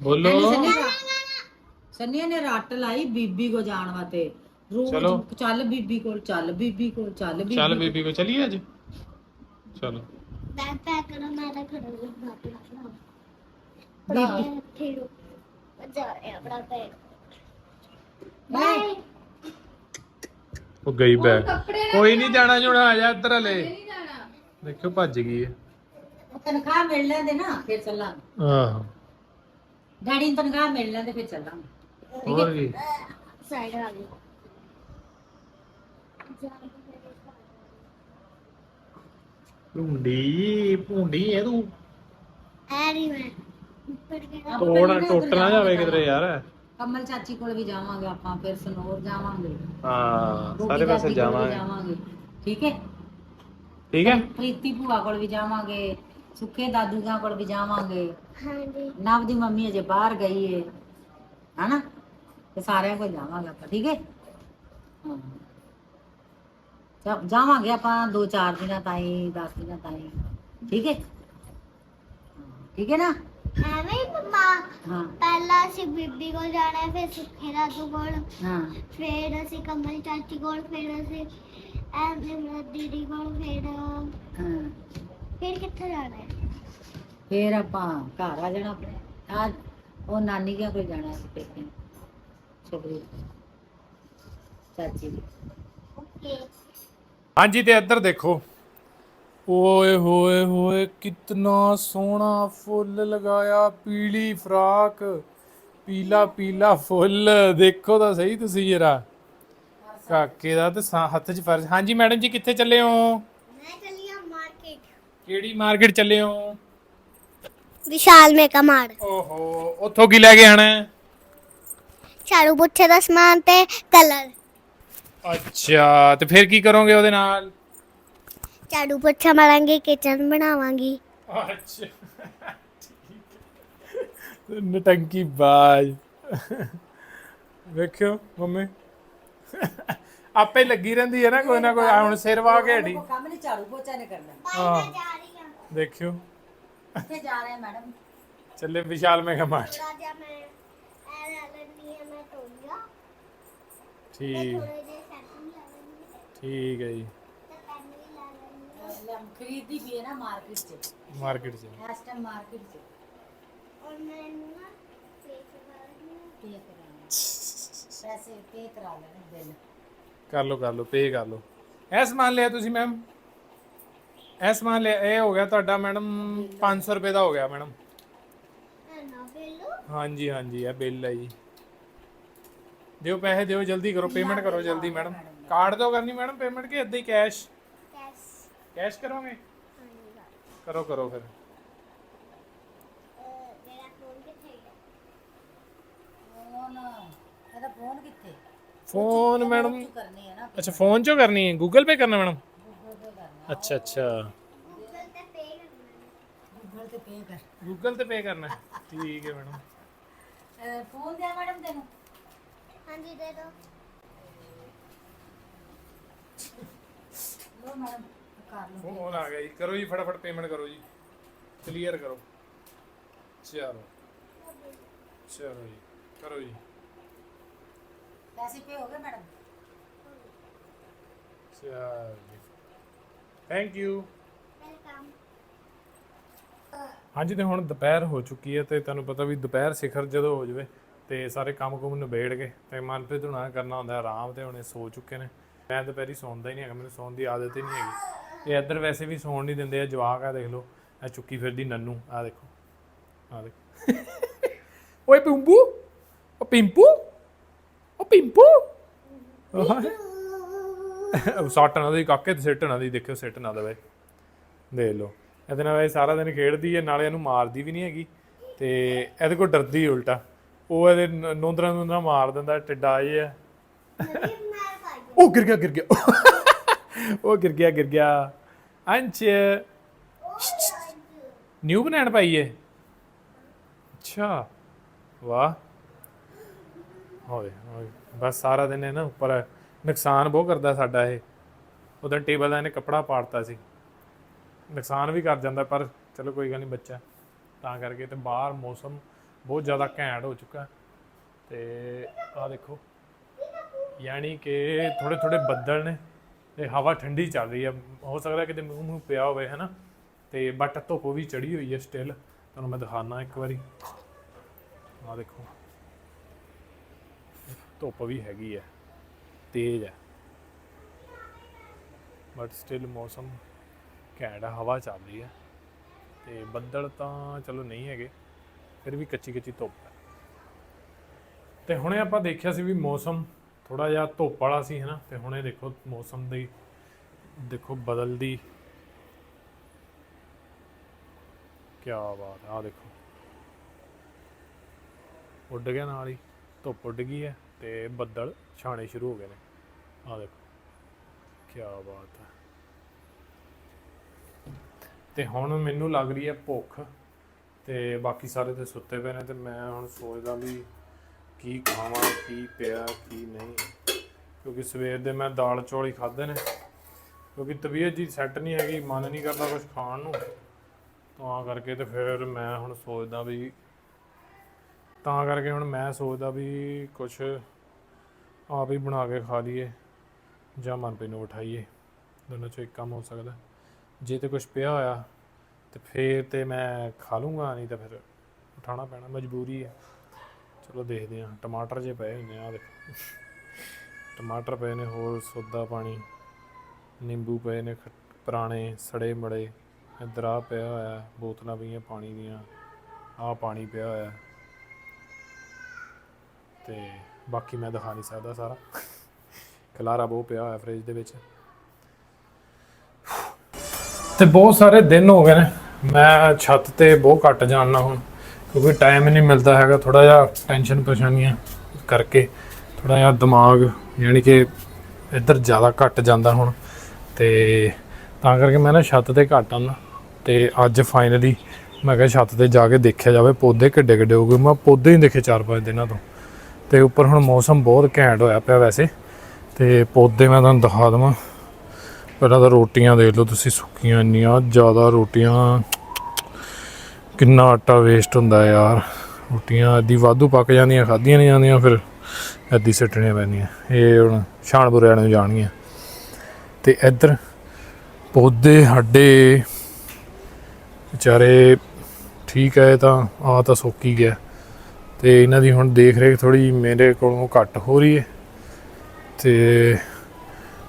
ਬੋਲੋ ਸੰਨੀ ਨੇ ਰੱਟ ਲਾਈ ਬੀਬੀ ਕੋ ਜਾਣ ਵਾਤੇ ਰੋਜ਼ ਚੱਲ। ਬੀਬੀ ਕੋਲ ਚੱਲ ਬੀਬੀ ਕੋਲ ਚੱਲ ਬੀਬੀ ਚੱਲ ਬੀਬੀ ਕੋ ਚਲੀਏ ਅੱਜ? ਚਲੋ। ਬੈਗ ਪੈਕ ਕਰੋ ਮੈਂ ਤਾਂ ਖੜਾ ਨਹੀਂ ਬਾਪੂ ਨਾਲ ਬੀਬੀ। ਜਾ ਰਿਹਾ ਬੜਾ ਬੈਗ ਉਹ ਗਈ ਬੈ। ਕੋਈ ਨਹੀਂ ਜਾਣਾ ਜੁਣਾ ਆ ਜਾ ਇੱਧਰ ਹਲੇ। ਦੇਖਿਓ ਭੱਜ ਗਈ ਹੈ ਤਨਖਾਹ ਮਿਲ ਲੈਂਦੇ ਨਾ ਫਿਰ ਚੱਲਾਂਗੇ। ਆਹੋ। ਡੈਡੀ ਤਨਖਾਹ ਮਿਲ ਲੈਂਦੇ ਫਿਰ ਚੱਲਾਂਗੇ। ਹੋਰ ਵੀ ਸਾਈਡ ਆ ਗਈ। ਭੁੰਡੀ ਭੁੰਡੀ ਐ ਤੂੰ। ਐਰੀ ਮੈਂ। ਉੱਪਰ ਗਿਆ ਤੋੜ ਟੁੱਟ ਨਾ ਜਾਵੇ ਯਾਰ। ਕਮਲ ਚਾਚੀ ਕੋਲ ਵੀ ਜਾਵਾਂਗੇ ਆਪਾਂ ਫਿਰ ਸਨੋਰ ਜਾਵਾਂਗੇ। ਹਾਂ ਸਾਰੇ ਪਾਸੇ ਜਾਵਾਂਗੇ। ਜਾਵਾਂਗੇ। ਠੀਕ ਹੈ? ਠੀਕ ਹੈ? ਪ੍ਰੀਤੀ ਭੂਆ ਕੋਲ ਵੀ ਜਾਵਾਂਗੇ ਸੁੱਖੇ ਦਾਦੂਆਂ ਕੋਲ ਵੀ ਜਾਵਾਂਗੇ। जी ਨਵ ਦੀ ਮੰਮੀ ਅਜੇ ਬਾਹਰ ਗਈ ਏ ਹਨਾ? ਤੇ ਸਾਰਿਆਂ ਕੋਲ ਜਾਵਾਂਗੇ ਆਪਾਂ ਠੀਕ ਹੈ? ਹਾਂ। ਜਾਵਾਂਗੇ ਆਪਾਂ ਦੋ ਚਾਰ ਦਿਨਾਂ ਤਾਈਂ 10 ਦਿਨਾਂ ਤਾਈਂ ਠੀਕ ਹਾਂ, ਠੀਕ ਹੈ ਨਾ? ਐਵੇਂ ਹੀ ਮਮਾ ਹਾਂ। ਪਹਿਲਾਂ ਅਸੀਂ ਬੀਬੀ ਕੋਲ ਜਾਣਾ ਹੈ, ਫਿਰ ਸੁੱਖੇ ਦਾਦੂ ਕੋਲ। ਹਾਂ। ਫਿਰ ਅਸੀਂ ਕਮਲ ਚਾਚੀ ਕੋਲ ਫਿਰ ਅਸੀਂ ਐਵੇਂ ਮੇਰੀ ਦੀਦੀ ਕੋਲ ਫਿਰ ਹਾਂ। ਫਿਰ ਕਿੱਥੇ ਜਾਣਾ ਹੈ? ਫੇਰ ਆਪਾਂ ਘਰ ਆ ਜਾਣਾ ਆਪਣੇ। ਆ ਉਹ ਨਾਨੀ ਕੇ ਕੋਲ ਜਾਣਾ ਸੀ ਪੇਕੇ? ਛੋਕਰੀ ਚਾਚੀ ਦੀ। ਓਕੇ। ਹਾਂਜੀ ਤੇ ਇੱਧਰ ਦੇਖੋ। ਓਏ ਹੋਏ ਹੋਏ ਕਿੰਨਾ ਸੋਹਣਾ ਫੁੱਲ ਲਗਾਇਆ ਪੀਲੀ ਫਰਾਕ। ਪੀਲਾ ਪੀਲਾ ਫੁੱਲ ਦੇਖੋ ਤਾਂ ਸਹੀ ਤੁਸੀਂ ਜਰਾ। ਕਾਕੇ ਦਾ ਤੇ ਸਾ- ਹੱਥ 'ਚ ਫਰਜ਼। ਹਾਂਜੀ ਮੈਡਮ ਜੀ ਕਿੱਥੇ ਚੱਲੇ ਹੋ? ਮੈਂ ਚੱਲੀ ਹਾਂ ਮਾਰਕੀਟ। ਕਿਹੜੀ ਮਾਰਕੀਟ ਚੱਲੇ ਹੋ? ਵਿਸ਼ਾਲ ਮੇਕਾ ਮਾਰ ਓਹੋ ਉੱਥੋਂ ਕੀ ਲੈ ਕੇ ਆਣਾ? ਹੈ ਪੁੱਛੇ ਦਾ ਸਮਾਨ ਤੇ ਕਲਰ। ਅੱਛਾ ਤੇ ਫਿਰ ਕੀ ਕਰੋਗੇ ਉਹਦੇ ਨਾਲ? ਝਾੜੂ ਪੁੱਛਾ ਮਾਰਾਂਗੇ ਕਿਚਨ ਬਣਾਵਾਂਗੀ। ਅੱਛਾ। ਨਟੰਕੀ ਬਾਜ। ਵੇਖਿਓ ਮੰਮੀ। ਆਪੇ ਲੱਗੀ ਰਹਿੰਦੀ ਹੈ ਨਾ ਕੋਈ ਨਾ ਕੋਈ ਆਹ ਹੁਣ ਸਿਰ ਵਾ ਕੇ ਹਟੀ। ਕੰਮ ਨਹੀਂ ਝਾੜੂ ਪੋਚਾ ਨੇ ਕਰਨਾ। ਹਾਂ। ਜਾ ਰਹੀ ਹਾਂ। ਦੇਖਿਓ। ਕਿੱਥੇ ਜਾ ਰਹੇ ਆ ਮੈਡਮ? ਚੱਲੇ ਵਿਸ਼ਾਲ ਮੇਗਾ ਮਾਰਟ। ਮੈਂ ਇਹ ਲੈ ਲੈਣੀ ਹੈ ਮੈਂ ਤੋਲੀਆ ਠੀਕ। ਠੀਕ ਹੈ ਜੀ। ਲੈਣੀ ਹੈ ਖਰੀਦੀ ਵੀ ਹੈ ਨਾ ਮਾਰਕੀਟ 'ਚ ਮਾਰਕੀਟ 'ਚ ਇਸ ਟਾਈਮ ਮਾਰਕੀਟ 'ਚ ਔਰ ਮੈਂ ਇਹਨੂੰ ਨਾ ਫੇਸ ਕਰਨੀ ਪੇ ਕਰਾਉਣਾ ਪੈਸੇ ਪੇ ਕਰਾ ਲੈਣੇ ਬਿੱਲ ਕਰ ਲਓ ਕਰ ਲਓ ਪੇ ਕਰ ਲਓ ਇਹ ਸਮਾਨ ਲਿਆ ਤੁਸੀਂ ਮੈਮ ਇਹ ਸਮਾਨ ਲਿਆ ਇਹ ਹੋ ਗਿਆ ਤੁਹਾਡਾ ਮੈਡਮ 500 ਰੁਪਏ ਦਾ ਹੋ ਗਿਆ ਮੈਡਮ ਹੈ ਨਾ ਬੇਲੋ ਹਾਂਜੀ ਹਾਂਜੀ ਇਹ ਬਿੱਲ ਹੈ ਜੀ ਦਿਓ ਪੈਸੇ ਦਿਓ ਜਲਦੀ ਕਰੋ ਪੇਮੈਂਟ ਕਰੋ ਜਲਦੀ ਮੈਡਮ ਕਾਰਡ ਤੋਂ ਕਰਨੀ ਮੈਡਮ ਪੇਮੈਂਟ ਕਿ ਏਦਾਂ ਹੀ ਕੈਸ਼ ਕੈਸ ਕਰੋਗੇ? ਕਰੋ ਕਰੋ ਫਿਰ। ਮੇਰਾ ਫੋਨ ਕਿੱਥੇ ਹੈ ਫੋਨ ਇਹਦਾ ਫੋਨ ਕਿੱਥੇ ਫੋਨ ਮੈਡਮ ਕਰਨੀ ਹੈ ਨਾ ਅੱਛਾ ਫੋਨ ਚੋਂ ਕਰਨੀ ਹੈ? ਗੂਗਲ ਪੇ ਕਰਨਾ ਮੈਡਮ? ਅੱਛਾ ਅੱਛਾ ਗੂਗਲ ਤੇ ਪੇ ਕਰਨਾ ਗੂਗਲ ਤੇ ਪੇ ਕਰ। ਗੂਗਲ ਤੇ ਪੇ ਕਰਨਾ ਹੈ। ਠੀਕ ਹੈ ਮੈਡਮ। ਅਹ ਫੋਨ ਦਿਆ ਮੈਡਮ ਤੈਨੂੰ? ਹਾਂਜੀ ਦੇ ਦੋ ਲੋ ਮੈਡਮ। ਕਰ ਲਓ। ਫੋਨ ਆ ਗਿਆ ਜੀ। ਕਰੋ ਜੀ ਫਟਾਫਟ ਪੇਮੈਂਟ ਕਰੋ ਜੀ। ਕਲੀਅਰ ਕਰੋ। ਚਲੋ। ਚਲੋ ਜੀ। ਕਰੋ ਜੀ। ਪੈਸੇ ਪੇ ਹੋ ਗਏ ਮੈਡਮ? ਚਲੋ ਜੀ। ਥੈਂਕ ਯੂ ਵੈਲਕਮ ਹਾਂਜੀ ਤੇ ਹੁਣ ਦੁਪਹਿਰ ਹੋ ਚੁੱਕੀ ਹੈ ਤੇ ਤੁਹਾਨੂੰ ਪਤਾ ਵੀ ਦੁਪਹਿਰ ਸਿਖਰ ਜਦੋਂ ਹੋ ਜਾਵੇ ਤੇ ਸਾਰੇ ਕੰਮ ਕੁਮ ਨਿਬੇੜ ਕੇ ਤੇ ਮਨਪ੍ਰੀਤ ਹੁਣਾਂ ਕਰਨਾ ਹੁੰਦਾ ਆਰਾਮ ਤੇ ਹੁਣੇ ਸੋ ਚੁੱਕੇ ਨੇ। ਮੈਂ ਦੁਪਹਿਰੀ ਸੌਂਦਾ ਹੀ ਨਹੀਂ ਹੈਗਾ ਮੈਨੂੰ ਸੌਣ ਦੀ ਆਦਤ ਹੀ ਨਹੀਂ ਹੈਗੀ। ਇਹ ਇੱਧਰ ਵੈਸੇ ਵੀ ਸੌਣ ਨਹੀਂ ਦਿੰਦੇ ਆ ਜਵਾਕ ਆ ਦੇਖ ਲਓ ਇਹ ਚੁੱਕੀ ਫਿਰਦੀ ਨੰਨੂ ਆ ਦੇਖੋ ਆ ਦੇਖੋ। ਓਏ ਪਿੰਪੂ ਓ ਪਿੰਪੂ ਓ ਪਿੰਪੂ। ਉਹ ਸੱਟ ਨਾ ਦੀ ਕਾਕੇ ਤੇ ਸਿੱਟ ਨਾ ਦੀ ਦੇਖਿਓ ਸਿੱਟ ਨਾ ਦੇਵੇ। ਦੇਖ ਲਓ ਇਹਦੇ ਨਾਲ ਇਹ ਸਾਰਾ ਦਿਨ ਖੇਡਦੀ ਹੈ ਨਾਲੇ ਇਹਨੂੰ ਮਾਰਦੀ ਵੀ ਨਹੀਂ ਹੈਗੀ ਤੇ ਇਹਦੇ ਕੋਲ ਡਰਦੀ ਉਲਟਾ। ਉਹ ਇਹਦੇ ਨੋਂਦਰਾਂ ਨੋਂਦਰਾਂ ਮਾਰ ਦਿੰਦਾ ਟਿੱਡਾ ਇਹ ਹੈ। ਉਹ ਗਿਰ ਗਿਆ ਗਿਰ ਗਿਆ। ਉਹ ਗਿਰ ਗਿਆ ਗਿਰ ਗਿਆ। ਅੰਚ ਨਿਊ ਬਨਾਨ ਪਾਈ ਹੈ ਅੱਛਾ, ਵਾਹ। ਹੋਏ ਹੋਏ, ਬਸ ਸਾਰਾ ਦਿਨ ਇਹ ਨਾ ਉੱਪਰ ਨੁਕਸਾਨ ਬਹੁਤ ਕਰਦਾ ਸਾਡਾ ਇਹ। ਉਦੋਂ ਟੇਬਲ ਦਾ ਇਹਨੇ ਕੱਪੜਾ ਪਾੜਤਾ ਸੀ। ਨੁਕਸਾਨ ਵੀ ਕਰ ਜਾਂਦਾ, ਪਰ ਚਲੋ ਕੋਈ ਗੱਲ ਨਹੀਂ, ਬੱਚਾ। ਤਾਂ ਕਰਕੇ ਤੇ ਬਾਹਰ ਮੌਸਮ ਬਹੁਤ ਜ਼ਿਆਦਾ ਘੈਂਟ ਹੋ ਚੁੱਕਾ। ਤੇ ਆਹ ਦੇਖੋ, ਯਾਨੀ ਕਿ ਥੋੜੇ ਥੋੜੇ ਬੱਦਲ ਨੇ। ਤੇ ਹਵਾ ਠੰਡੀ ਚੱਲ ਰਹੀ ਹੈ। ਹੋ ਸਕਦਾ ਕਿਤੇ ਮੂੰਹ ਮੂੰਹ ਪਿਆ ਹੋਵੇ, ਹੈ ਨਾ? ਤੇ ਬਟ ਧੁੱਪ ਵੀ ਚੜੀ ਹੋਈ ਹੈ ਸਟਿਲ ਤੁਹਾਨੂੰ ਮੈਂ ਦਿਖਾਣਾ ਇੱਕ ਵਾਰੀ। ਆਹ ਦੇਖੋ। ਧੁੱਪ ਵੀ ਹੈਗੀ ਹੈ। ਤੇਜ਼ ਹੈ। ਬਟ ਸਟਿਲ ਮੌਸਮ ਘੈਂਟ ਹੈ, ਹਵਾ ਚੱਲ ਰਹੀ ਹੈ। ਤੇ ਬੱਦਲ ਤਾਂ ਚਲੋ ਨਹੀਂ ਹੈਗੇ, ਫਿਰ ਵੀ ਕੱਚੀ ਕੱਚੀ ਧੁੱਪ ਹੈ। ਤੇ ਹੁਣੇ ਆਪਾਂ ਦੇਖਿਆ ਸੀ ਵੀ ਮੌਸਮ ਥੋੜਾ ਜਿਹਾ ਧੁੱਪ ਵਾਲਾ ਸੀ, ਹਨਾ, ਤੇ ਇਹ ਦੇਖੋ ਮੌਸਮ ਦੀ, ਦੇਖੋ ਬਦਲਦੀ। ਕੀ ਬਾਤ ਆ ਦੇਖੋ। ਉੱਡ ਗਿਆ ਨਾਲ ਹੀ, ਧੁੱਪ ਉੱਡ ਗਈ ਹੈ ਤੇ ਬੱਦਲ ਛਾਣੇ ਸ਼ੁਰੂ ਹੋ ਗਏ ਨੇ। ਆ ਦੇਖੋ ਕੀ ਬਾਤ ਹੈ ਤੇ ਹੁਣ ਮੈਨੂੰ ਲੱਗ ਰਹੀ ਹੈ ਭੁੱਖ, ਤੇ ਬਾਕੀ ਸਾਰੇ ਤੇ ਸੁੱਤੇ ਪਏ ਨੇ, ਤੇ ਮੈਂ ਹੁਣ ਸੋਚਦਾ ਵੀ ਕੀ ਖਾਵਾਂ, ਕੀ ਪਿਆ, ਕੀ ਨਹੀਂ। ਕਿਉਂਕਿ ਸਵੇਰ ਦੇ ਮੈਂ ਦਾਲ ਚੌਲ ਹੀ ਖਾਦੇ ਨੇ। ਕਿਉਂਕਿ ਤਬੀਅਤ ਜੀ ਸੈੱਟ ਨਹੀਂ ਹੈਗੀ, ਮਨ ਨਹੀਂ ਕਰਦਾ ਕੁਝ ਖਾਣ ਨੂੰ। ਤਾਂ ਕਰਕੇ ਤੇ ਫਿਰ ਮੈਂ ਹੁਣ ਸੋਚਦਾ ਵੀ, ਤਾਂ ਕਰਕੇ ਹੁਣ ਮੈਂ ਸੋਚਦਾ ਵੀ ਕੁਝ ਆਪ ਹੀ ਬਣਾ ਕੇ ਖਾ ਲਈਏ ਜਾਂ ਮਨਪ੍ਰੀਤ ਨੂੰ ਉਠਾਈਏ ਦੋਨਾਂ ਚੋਂ ਇੱਕ ਕੰਮ ਹੋ ਸਕਦਾ। ਜੇ ਤੇ ਕੁਝ ਪਿਆ ਹੋਇਆ, ਤੇ ਫੇਰ ਤੇ ਮੈਂ ਖਾ ਲੂੰਗਾ, ਨਹੀਂ ਤਾਂ ਫਿਰ ਉਠਾਣਾ ਪੈਣਾ, ਮਜਬੂਰੀ ਹੈ ਚਲੋ ਦੇਖਦੇ ਹਾਂ, ਟਮਾਟਰ ਜੇ ਪਏ ਹੁੰਦੇ ਆ ਦੇਖੋ। ਟਮਾਟਰ ਪਏ ਨੇ ਹੋਰ ਸੋਦਾ ਪਾਣੀ, ਨਿੰਬੂ ਪਏ ਨੇ ਪੁਰਾਣੇ ਸੜੇ ਮੜੇ, ਇੱਧਰ ਆ ਪਿਆ ਹੋਇਆ, ਬੋਤਲਾਂ ਪਈਆਂ ਪਾਣੀ ਦੀਆਂ, ਆਹ ਪਾਣੀ ਪਿਆ ਹੋਇਆ। ਤੇ ਬਾਕੀ ਮੈਂ ਦਿਖਾ ਨਹੀਂ ਸਕਦਾ ਸਾਰਾ। ਖਲਾਰਾ ਬਹੁਤ ਪਿਆ ਹੋਇਆ ਫ੍ਰਿਜ ਦੇ ਵਿੱਚ। ਤੇ ਬਹੁਤ ਸਾਰੇ ਦਿਨ ਹੋ ਗਏ ਨੇ। ਮੈਂ ਛੱਤ ਤੇ ਬਹੁਤ ਘੱਟ ਜਾਣਾ ਹੁਣ। ਕਿਉਂਕਿ ਟਾਈਮ ਨਹੀਂ ਮਿਲਦਾ ਹੈਗਾ ਥੋੜਾ ਜਿਹਾ ਟੈਨਸ਼ਨ ਪਰੇਸ਼ਾਨੀਆਂ ਕਰਕੇ ਥੋੜਾ ਜਿਹਾ ਦਿਮਾਗ ਯਾਨੀ ਕਿ ਇੱਧਰ ਜ਼ਿਆਦਾ ਘੱਟ ਜਾਂਦਾ ਹੁਣ ਤੇ ਤਾਂ ਕਰਕੇ ਮੈਂ ਨਾ ਛੱਤ ਤੇ ਘੱਟ ਆਉਂਦਾ ਤੇ ਅੱਜ ਫਾਈਨਲੀ ਮੈਂ ਕਿਹਾ ਛੱਤ ਤੇ ਜਾ ਕੇ ਦੇਖਿਆ ਜਾਵੇ ਪੌਦੇ ਕਿੱਡੇ ਕਿੱਡੇ ਹੋ ਗਏ। ਮੈਂ ਪੌਦੇ ਹੀ ਦੇਖੇ 4-5 ਦਿਨਾਂ ਤੋਂ ਤੇ ਉੱਪਰ ਹੁਣ ਮੌਸਮ ਬਹੁਤ ਘੈਂਟ ਹੋਇਆ ਪਿਆ ਵੈਸੇ ਤੇ ਪੌਦੇ ਮੈਂ ਤੁਹਾਨੂੰ ਦਿਖਾ ਦਵਾਂ। ਪਹਿਲਾਂ ਤਾਂ ਰੋਟੀਆਂ ਦੇਖ ਲਓ ਤੁਸੀਂ ਸੁੱਕੀਆਂ ਇੰਨੀਆਂ, ਜ਼ਿਆਦਾ ਰੋਟੀਆਂ ਕਿੰਨਾ ਆਟਾ ਵੇਸਟ ਹੁੰਦਾ ਯਾਰ। ਰੋਟੀਆਂ ਅੱਧੀ ਵਾਧੂ ਪੱਕ ਜਾਂਦੀਆਂ, ਖਾਧੀਆਂ ਨਹੀਂ ਜਾਂਦੀਆਂ, ਫਿਰ ਅੱਧੀ ਸਿੱਟਣੀਆਂ ਪੈਂਦੀਆਂ ਇਹ ਹੁਣ ਸ਼ਾਨ ਵਾਲਿਆਂ ਨੂੰ ਜਾਣਗੀਆਂ। ਤੇ ਇੱਧਰ ਪੌਦੇ ਸਾਡੇ ਵਿਚਾਰੇ ਠੀਕ ਹੈ ਤਾਂ ਆ ਤਾਂ ਸੋਕੀ ਗਿਆ। ਤੇ ਇਹਨਾਂ ਦੀ ਹੁਣ ਦੇਖ ਰੇਖ ਥੋੜੀ ਮੇਰੇ ਕੋਲੋਂ ਘੱਟ ਹੋ ਰਹੀ ਹੈ। ਤੇ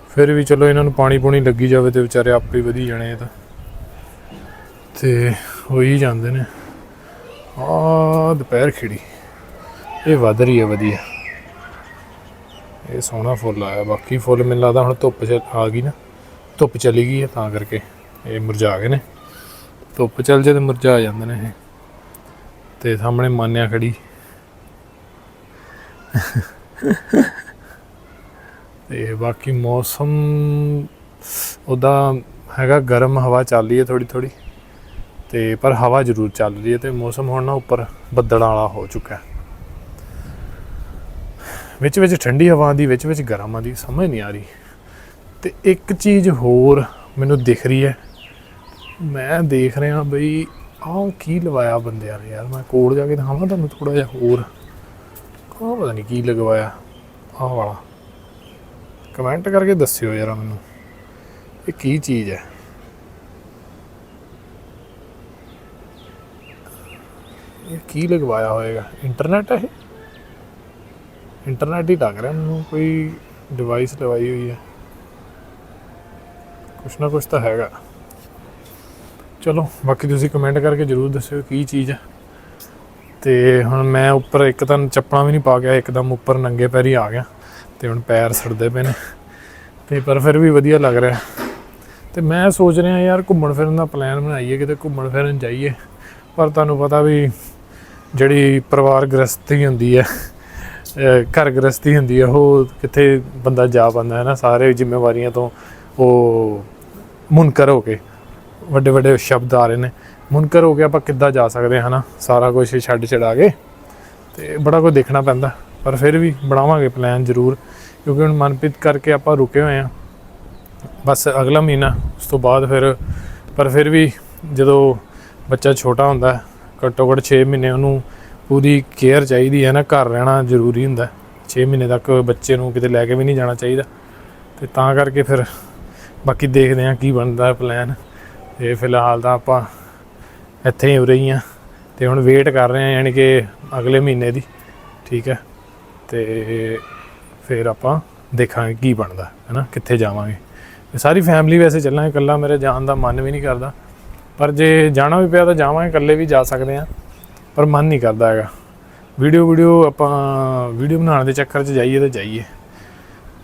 ਫਿਰ ਵੀ ਚਲੋ ਇਹਨਾਂ ਨੂੰ ਪਾਣੀ ਪੂਣੀ ਲੱਗੀ ਜਾਵੇ ਤੇ ਵਿਚਾਰੇ ਆਪੇ ਵਧੀ ਜਾਣੇ ਇਹ ਤਾਂ। ਤੇ ਹੋ ਜਾਂਦੇ ਨੇ। ਆ ਦੁਪਹਿਰ ਖਿੜੀ। ਇਹ ਵਧ ਰਹੀ ਹੈ, ਵਧੀਆ। ਇਹ ਸੋਹਣਾ ਫੁੱਲ ਆਇਆ। ਬਾਕੀ ਫੁੱਲ ਮੈਨੂੰ ਲੱਗਦਾ ਹੁਣ ਧੁੱਪ ਚ ਆ ਗਈ ਨਾ। ਧੁੱਪ ਚਲੀ ਗਈ ਹੈ ਤਾਂ ਕਰਕੇ ਇਹ ਮੁਰਝਾ ਗਏ ਨੇ। ਧੁੱਪ ਚੱਲ ਜੇ ਤੇ ਮੁਰਝਾ ਜਾਂਦੇ ਨੇ ਇਹ। ਤੇ ਸਾਹਮਣੇ ਮਾਨਿਆ ਖੜੀ। ਤੇ ਬਾਕੀ ਮੌਸਮ, ਉਹਦਾ ਹੈਗਾ ਗਰਮ ਹਵਾ ਚੱਲ ਰਹੀ ਹੈ ਥੋੜੀ ਥੋੜੀ ਤੇ ਪਰ ਹਵਾ ਜ਼ਰੂਰ ਚੱਲ ਰਹੀ ਹੈ ਤੇ ਮੌਸਮ ਹੁਣ ਨਾ ਉੱਪਰ ਬੱਦਲਾਂ ਵਾਲਾ ਹੋ ਚੁੱਕਾ ਹੈ। ਵਿੱਚ ਵਿੱਚ ਠੰਡੀ ਹਵਾ ਦੀ, ਵਿੱਚ ਵਿੱਚ ਗਰਮ ਆਦੀ ਸਮਝ ਨਹੀਂ ਆ ਰਹੀ। ਤੇ ਇੱਕ ਚੀਜ਼ ਹੋਰ ਮੈਨੂੰ ਦਿਖ ਰਹੀ ਹੈ। ਮੈਂ ਦੇਖ ਰਿਹਾ ਬਈ, ਆਹ ਕੀ ਲਵਾਇਆ ਬੰਦਿਆਂ ਨੇ ਯਾਰ। ਮੈਂ ਕੋਲ ਜਾ ਕੇ ਦਿਖਾਵਾਂ ਤੁਹਾਨੂੰ ਥੋੜਾ ਜਿਹਾ ਹੋਰ। ਆਹ ਪਤਾ ਨਹੀਂ ਕੀ ਲਗਵਾਇਆ, ਆਹ ਵਾਲਾ। ਕਮੈਂਟ ਕਰਕੇ ਦੱਸਿਓ ਯਾਰ ਮੈਨੂੰ, ਇਹ ਕੀ ਚੀਜ਼ ਹੈ? ਇਹ ਕੀ ਲਗਵਾਇਆ ਹੋਏਗਾ? ਇੰਟਰਨੈਟ ਹੈ ਇਹ? ਇੰਟਰਨੈਟ ਹੀ ਲੱਗ ਰਿਹਾ ਮੈਨੂੰ, ਕੋਈ ਡਿਵਾਈਸ ਲਵਾਈ ਹੋਈ ਹੈ। ਕੁਛ ਨਾ ਕੁਛ ਤਾਂ ਹੈਗਾ। ਚਲੋ, ਬਾਕੀ ਤੁਸੀਂ ਕਮੈਂਟ ਕਰਕੇ ਜਰੂਰ ਦੱਸਿਓ ਕੀ ਚੀਜ਼ ਹੈ ਤੇ ਹੁਣ ਮੈਂ ਉੱਪਰ ਇੱਕ ਤਾਂ ਚੱਪਲਾਂ ਵੀ ਨਹੀਂ ਪਾ ਗਿਆ ਇੱਕਦਮ ਉੱਪਰ ਨੰਗੇ ਪੈਰੀ ਆ ਗਿਆ। ਤੇ ਹੁਣ ਪੈਰ ਸੜਦੇ ਪਏ ਨੇ। ਤੇ ਪਰ ਫਿਰ ਵੀ ਵਧੀਆ ਲੱਗ ਰਿਹਾ। ਤੇ ਮੈਂ ਸੋਚ ਰਿਹਾ ਯਾਰ ਘੁੰਮਣ ਫਿਰਨ ਦਾ ਪਲਾਨ ਬਣਾਈਏ, ਕਿਤੇ ਘੁੰਮਣ ਫਿਰਨ ਜਾਈਏ। ਪਰ ਤੁਹਾਨੂੰ ਪਤਾ ਵੀ ਜਿਹੜੀ ਪਰਿਵਾਰ ਗ੍ਰਸਤੀ ਹੁੰਦੀ ਹੈ ਘਰ ਗ੍ਰਸਤੀ ਹੁੰਦੀ ਹੈ, ਉਹ ਕਿੱਥੇ ਬੰਦਾ ਜਾ ਪਾਉਂਦਾ ਹੈ ਨਾ, ਸਾਰੇ ਜ਼ਿੰਮੇਵਾਰੀਆਂ ਤੋਂ ਉਹ ਮੁਨਕਰ ਹੋ ਕੇ, ਵੱਡੇ ਵੱਡੇ ਸ਼ਬਦ ਆ ਰਹੇ ਨੇ। ਮੁਨਕਰ ਹੋ ਕੇ ਆਪਾਂ ਕਿੱਦਾਂ ਜਾ ਸਕਦੇ ਹਾਂ ਨਾ, ਸਾਰਾ ਕੁਝ ਛੱਡ ਛੜਾ ਕੇ, ਤੇ ਬੜਾ ਕੁਝ ਦੇਖਣਾ ਪੈਂਦਾ। ਪਰ ਫਿਰ ਵੀ ਬਣਾਵਾਂਗੇ ਪਲਾਨ ਜ਼ਰੂਰ, ਕਿਉਂਕਿ ਹੁਣ ਮਨਪ੍ਰੀਤ ਕਰਕੇ ਆਪਾਂ ਰੁਕੇ ਹੋਏ ਆ ਬਸ ਅਗਲਾ ਮਹੀਨਾ, ਉਸ ਤੋਂ ਬਾਅਦ ਫਿਰ, ਪਰ ਫਿਰ ਵੀ ਜਦੋਂ ਬੱਚਾ ਛੋਟਾ ਹੁੰਦਾ ਘੱਟੋ ਘੱਟ 6 ਮਹੀਨੇ ਉਹਨੂੰ ਪੂਰੀ ਕੇਅਰ ਚਾਹੀਦੀ ਹੈ ਨਾ, ਘਰ ਰਹਿਣਾ ਜ਼ਰੂਰੀ ਹੁੰਦਾ 6 ਮਹੀਨੇ ਤੱਕ ਬੱਚੇ ਨੂੰ ਕਿਤੇ ਲੈ ਕੇ ਵੀ ਨਹੀਂ ਜਾਣਾ ਚਾਹੀਦਾ। ਤੇ ਤਾਂ ਕਰਕੇ ਫਿਰ ਬਾਕੀ ਦੇਖਦੇ ਹਾਂ ਕੀ ਬਣਦਾ ਪਲਾਨ ਤੇ ਫਿਲਹਾਲ ਤਾਂ ਆਪਾਂ ਇੱਥੇ ਹੀ ਉਰੇ ਹੀ ਆ ਤੇ ਹੁਣ ਵੇਟ ਕਰ ਰਹੇ ਹਾਂ ਯਾਨੀ ਕਿ ਅਗਲੇ ਮਹੀਨੇ ਦੀ, ਠੀਕ ਹੈ। ਤੇ ਫਿਰ ਆਪਾਂ ਦੇਖਾਂਗੇ ਕੀ ਬਣਦਾ, ਹੈ ਨਾ, ਕਿੱਥੇ ਜਾਵਾਂਗੇ। ਸਾਰੀ ਫੈਮਿਲੀ ਵੈਸੇ ਚੱਲਾਂਗੇ, ਇਕੱਲਾ ਮੇਰੇ ਜਾਣ ਦਾ ਮਨ ਵੀ ਨਹੀਂ ਕਰਦਾ। ਪਰ ਜੇ ਜਾਣਾ ਵੀ ਪਿਆ ਤਾਂ ਜਾਵਾਂਗੇ, ਇਕੱਲੇ ਵੀ ਜਾ ਸਕਦੇ ਆ ਪਰ ਮਨ ਨਹੀਂ ਕਰਦਾ ਹੈਗਾ। ਵੀਡੀਓ ਵੀਡੀਓ ਆਪਾਂ, ਵੀਡੀਓ ਬਣਾਉਣ ਦੇ ਚੱਕਰ 'ਚ ਜਾਈਏ ਤਾਂ ਜਾਈਏ।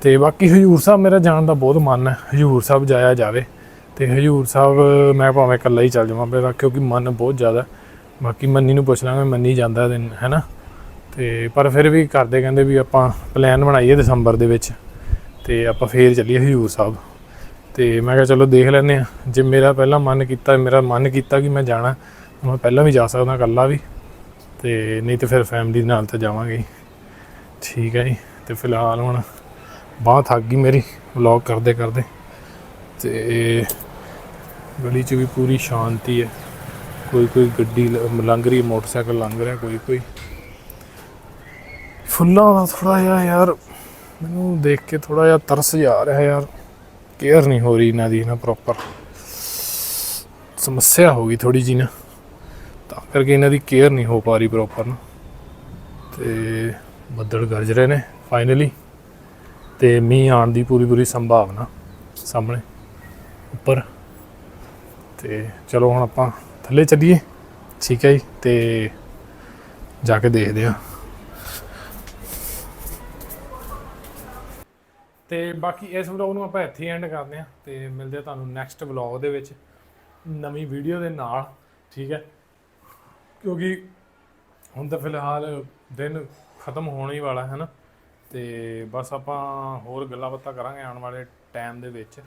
ਤੇ ਬਾਕੀ ਹਜੂਰ ਸਾਹਿਬ ਮੇਰਾ ਜਾਣ ਦਾ ਬਹੁਤ ਮਨ ਹੈ। ਹਜੂਰ ਸਾਹਿਬ ਜਾਇਆ ਜਾਵੇ। ਤੇ ਹਜੂਰ ਸਾਹਿਬ ਮੈਂ ਭਾਵੇਂ ਇਕੱਲਾ ਹੀ ਚੱਲ ਜਾਵਾਂ, ਮੇਰਾ ਕਿਉਂਕਿ ਮਨ ਬਹੁਤ ਜ਼ਿਆਦਾ ਬਾਕੀ ਮੰਨੀ ਨੂੰ ਪੁੱਛ ਲਾਂਗੇ, ਮੰਨੀ ਜਾਂਦਾ ਦਿਨ, ਹੈਨਾ? ਤੇ ਪਰ ਫਿਰ ਵੀ ਕਰਦੇ ਕਹਿੰਦੇ ਵੀ ਆਪਾਂ ਪਲਾਨ ਬਣਾਈਏ ਦਸੰਬਰ ਦੇ ਵਿੱਚ। ਤੇ ਆਪਾਂ ਫੇਰ ਚੱਲੀਏ ਹਜੂਰ ਸਾਹਿਬ। ਤੇ ਮੈਂ ਕਿਹਾ ਚਲੋ ਦੇਖ ਲੈਂਦੇ ਆ ਜੇ ਮੇਰਾ ਪਹਿਲਾਂ ਮਨ ਕੀਤਾ, ਮੇਰਾ ਮਨ ਕੀਤਾ ਕਿ ਮੈਂ ਜਾਣਾ ਮੈਂ ਪਹਿਲਾਂ ਵੀ ਜਾ ਸਕਦਾ ਇਕੱਲਾ ਵੀ। ਤੇ ਨਹੀਂ ਤੇ ਫਿਰ ਫੈਮਿਲੀ ਨਾਲ ਤਾਂ ਜਾਵਾਂਗੇ ਠੀਕ ਹੈ ਜੀ। ਤੇ ਫਿਲਹਾਲ ਹੁਣ ਬਾਹ ਥੱਕ ਗਈ ਮੇਰੀ ਵਲੌਗ ਕਰਦੇ ਕਰਦੇ। ਤੇ ਗਲੀ 'ਚ ਵੀ ਪੂਰੀ ਸ਼ਾਂਤੀ ਹੈ। ਕੋਈ ਕੋਈ ਗੱਡੀ ਲ- ਲੰਘ ਰਹੀ ਮੋਟਰਸਾਈਕਲ ਲੰਘ ਰਿਹਾ ਕੋਈ ਕੋਈ। ਫੁੱਲਾਂ ਦਾ ਥੋੜਾ ਜਿਹਾ ਯਾਰ, ਮੈਨੂੰ ਦੇਖ ਕੇ ਥੋੜਾ ਜਿਹਾ ਤਰਸ ਜਾ ਰਿਹਾ ਯਾਰ। ਕੇਅਰ ਨਹੀਂ ਹੋ ਰਹੀ ਇਹਨਾਂ ਦੀ ਨਾ ਪ੍ਰੋਪਰ ਸਮੱਸਿਆ ਹੋ ਗਈ ਥੋੜੀ ਜੀ ਨਾ। ਤਾਂ ਕਰਕੇ ਇਹਨਾਂ ਦੀ ਕੇਅਰ ਨਹੀਂ ਹੋ ਪਾ ਰਹੀ ਪ੍ਰੋਪਰ ਨਾ। ਤੇ ਬੱਦਲ ਗਰਜ ਰਹੇ ਨੇ ਫਾਈਨਲੀ ਤੇ ਮੀਂਹ ਆਉਣ ਦੀ ਪੂਰੀ ਪੂਰੀ ਸੰਭਾਵਨਾ ਸਾਹਮਣੇ, ਉੱਪਰ। ਤੇ ਚਲੋ ਹੁਣ ਆਪਾਂ ਥੱਲੇ ਚੱਲੀਏ। ਠੀਕ ਹੈ ਜੀ, ਤੇ ਜਾ ਕੇ ਦੇਖਦੇ ਹਾਂ। ਤੇ ਬਾਕੀ ਇਸ ਵਲੌਗ ਨੂੰ ਆਪਾਂ ਇੱਥੇ ਐਂਡ ਕਰਦੇ ਹਾਂ ਤੇ ਮਿਲਦੇ ਹਾਂ ਤੁਹਾਨੂੰ ਨੈਕਸਟ ਵਲੌਗ ਦੇ ਵਿੱਚ ਨਵੀਂ ਵੀਡੀਓ ਦੇ ਨਾਲ, ਠੀਕ ਹੈ? ਕਿਉਂਕਿ ਹੁਣ ਤਾਂ ਫਿਲਹਾਲ ਦਿਨ ਖਤਮ ਹੋਣ ਹੀ ਵਾਲਾ ਹੈ ਨਾ, ਤੇ ਬਸ ਆਪਾਂ ਹੋਰ ਗੱਲਾਂ ਬਾਤਾਂ ਕਰਾਂਗੇ ਆਉਣ ਵਾਲੇ ਟਾਈਮ ਦੇ ਵਿੱਚ,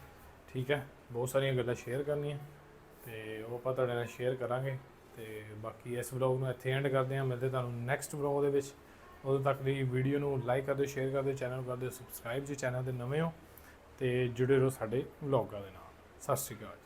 ਠੀਕ ਹੈ? ਬਹੁਤ ਸਾਰੀਆਂ ਗੱਲਾਂ ਸ਼ੇਅਰ ਕਰਨੀਆਂ, ਤੇ ਉਹ ਆਪਾਂ ਤੁਹਾਡੇ ਨਾਲ ਸ਼ੇਅਰ ਕਰਾਂਗੇ, ਤੇ ਬਾਕੀ ਇਸ ਵਲੌਗ ਨੂੰ ਇੱਥੇ ਐਂਡ ਕਰਦੇ ਹਾਂ। ਮਿਲਦੇ ਤੁਹਾਨੂੰ ਨੈਕਸਟ ਵਲੌਗ ਦੇ ਵਿੱਚ। ਉਦੋਂ ਤੱਕ ਦੀ ਵੀਡੀਓ ਨੂੰ ਲਾਈਕ ਕਰ ਦਿਓ ਸ਼ੇਅਰ ਕਰ ਦਿਓ ਚੈਨਲ ਨੂੰ ਕਰ ਦਿਓ ਸਬਸਕ੍ਰਾਈਬ ਜੇ ਚੈਨਲ 'ਤੇ ਨਵੇਂ ਹੋ, ਤੇ ਜੁੜੇ ਰਹੋ ਸਾਡੇ ਵਲੌਗਾਂ ਦੇ ਨਾਲ। ਸਤਿ ਸ਼੍ਰੀ ਅਕਾਲ